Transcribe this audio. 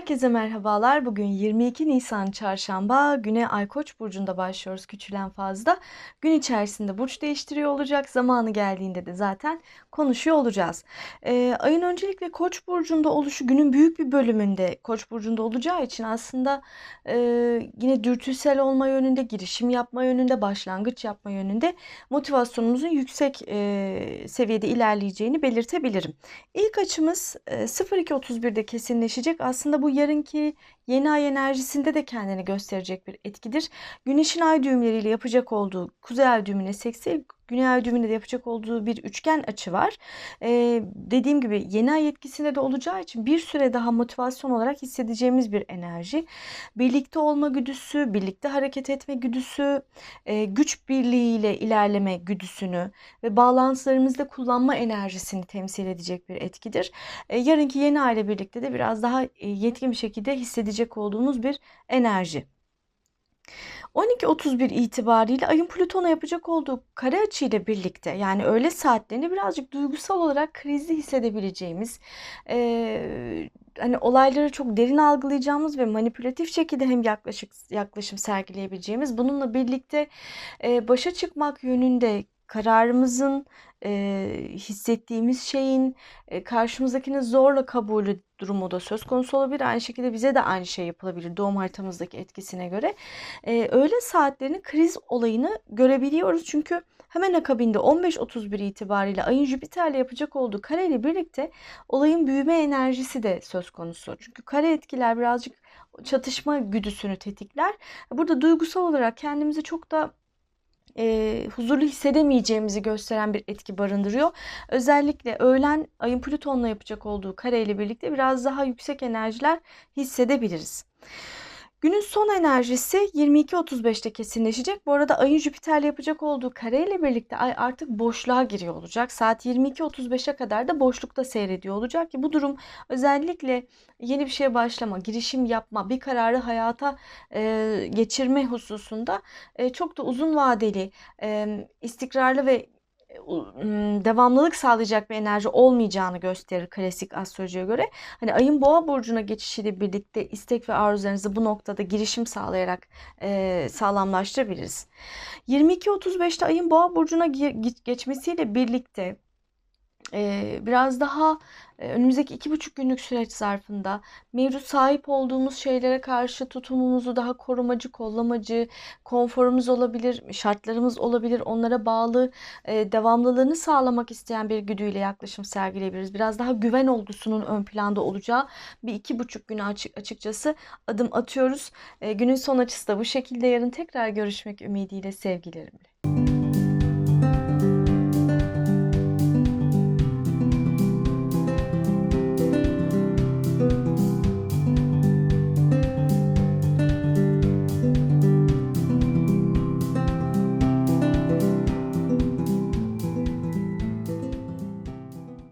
Herkese merhabalar. Bugün 22 Nisan Çarşamba. Güne Ay Koç burcunda başlıyoruz küçülen fazla. Gün içerisinde burç değiştiriyor olacak. Zamanı geldiğinde de zaten konuşuyor olacağız. Ee, ayın öncelikle Koç burcunda oluşu günün büyük bir bölümünde Koç burcunda olacağı için aslında e, yine dürtüsel olma yönünde, girişim yapma yönünde, başlangıç yapma yönünde motivasyonumuzun yüksek e, seviyede ilerleyeceğini belirtebilirim. İlk açımız e, 02.31'de kesinleşecek. Aslında bu yarınki yeni ay enerjisinde de kendini gösterecek bir etkidir. Güneşin ay düğümleriyle yapacak olduğu kuzey ay düğümüne seksi Güney ay düğümünde de yapacak olduğu bir üçgen açı var. Ee, dediğim gibi yeni ay etkisinde de olacağı için bir süre daha motivasyon olarak hissedeceğimiz bir enerji. Birlikte olma güdüsü, birlikte hareket etme güdüsü, e, güç birliğiyle ilerleme güdüsünü ve bağlantılarımızda kullanma enerjisini temsil edecek bir etkidir. E, yarınki yeni ay ile birlikte de biraz daha yetkin bir şekilde hissedecek olduğumuz bir enerji. 12.31 itibariyle ayın Plüton'a yapacak olduğu kare açı ile birlikte yani öğle saatlerinde birazcık duygusal olarak krizli hissedebileceğimiz eee, hani olayları çok derin algılayacağımız ve manipülatif şekilde hem yaklaşık yaklaşım sergileyebileceğimiz bununla birlikte eee, başa çıkmak yönünde kararımızın eee, hissettiğimiz şeyin e, karşımızdakinin zorla kabulü durumu da söz konusu olabilir. Aynı şekilde bize de aynı şey yapılabilir doğum haritamızdaki etkisine göre. Ee, öğle saatlerinin kriz olayını görebiliyoruz. Çünkü hemen akabinde 15.31 itibariyle ayın Jüpiter'le yapacak olduğu kare ile birlikte olayın büyüme enerjisi de söz konusu. Çünkü kare etkiler birazcık çatışma güdüsünü tetikler. Burada duygusal olarak kendimizi çok da e, huzurlu hissedemeyeceğimizi gösteren bir etki barındırıyor. Özellikle öğlen ayın Plüton'la yapacak olduğu kare ile birlikte biraz daha yüksek enerjiler hissedebiliriz. Günün son enerjisi 22.35'te kesinleşecek. Bu arada ayın Jüpiter'le yapacak olduğu kare ile birlikte ay artık boşluğa giriyor olacak. Saat 22.35'e kadar da boşlukta seyrediyor olacak ki bu durum özellikle yeni bir şeye başlama, girişim yapma, bir kararı hayata e, geçirme hususunda e, çok da uzun vadeli, e, istikrarlı ve devamlılık sağlayacak bir enerji olmayacağını gösterir klasik astrolojiye göre. Hani ayın boğa burcuna geçişiyle birlikte istek ve arzularınızı bu noktada girişim sağlayarak e, sağlamlaştırabiliriz. 22.35'te ayın boğa burcuna geçmesiyle birlikte e, biraz daha önümüzdeki iki buçuk günlük süreç zarfında mevcut sahip olduğumuz şeylere karşı tutumumuzu daha korumacı, kollamacı, konforumuz olabilir, şartlarımız olabilir, onlara bağlı e, devamlılığını sağlamak isteyen bir güdüyle yaklaşım sergileyebiliriz. Biraz daha güven olgusunun ön planda olacağı bir iki buçuk güne açık, açıkçası adım atıyoruz. E, günün son açısı da bu şekilde yarın tekrar görüşmek ümidiyle sevgilerimle.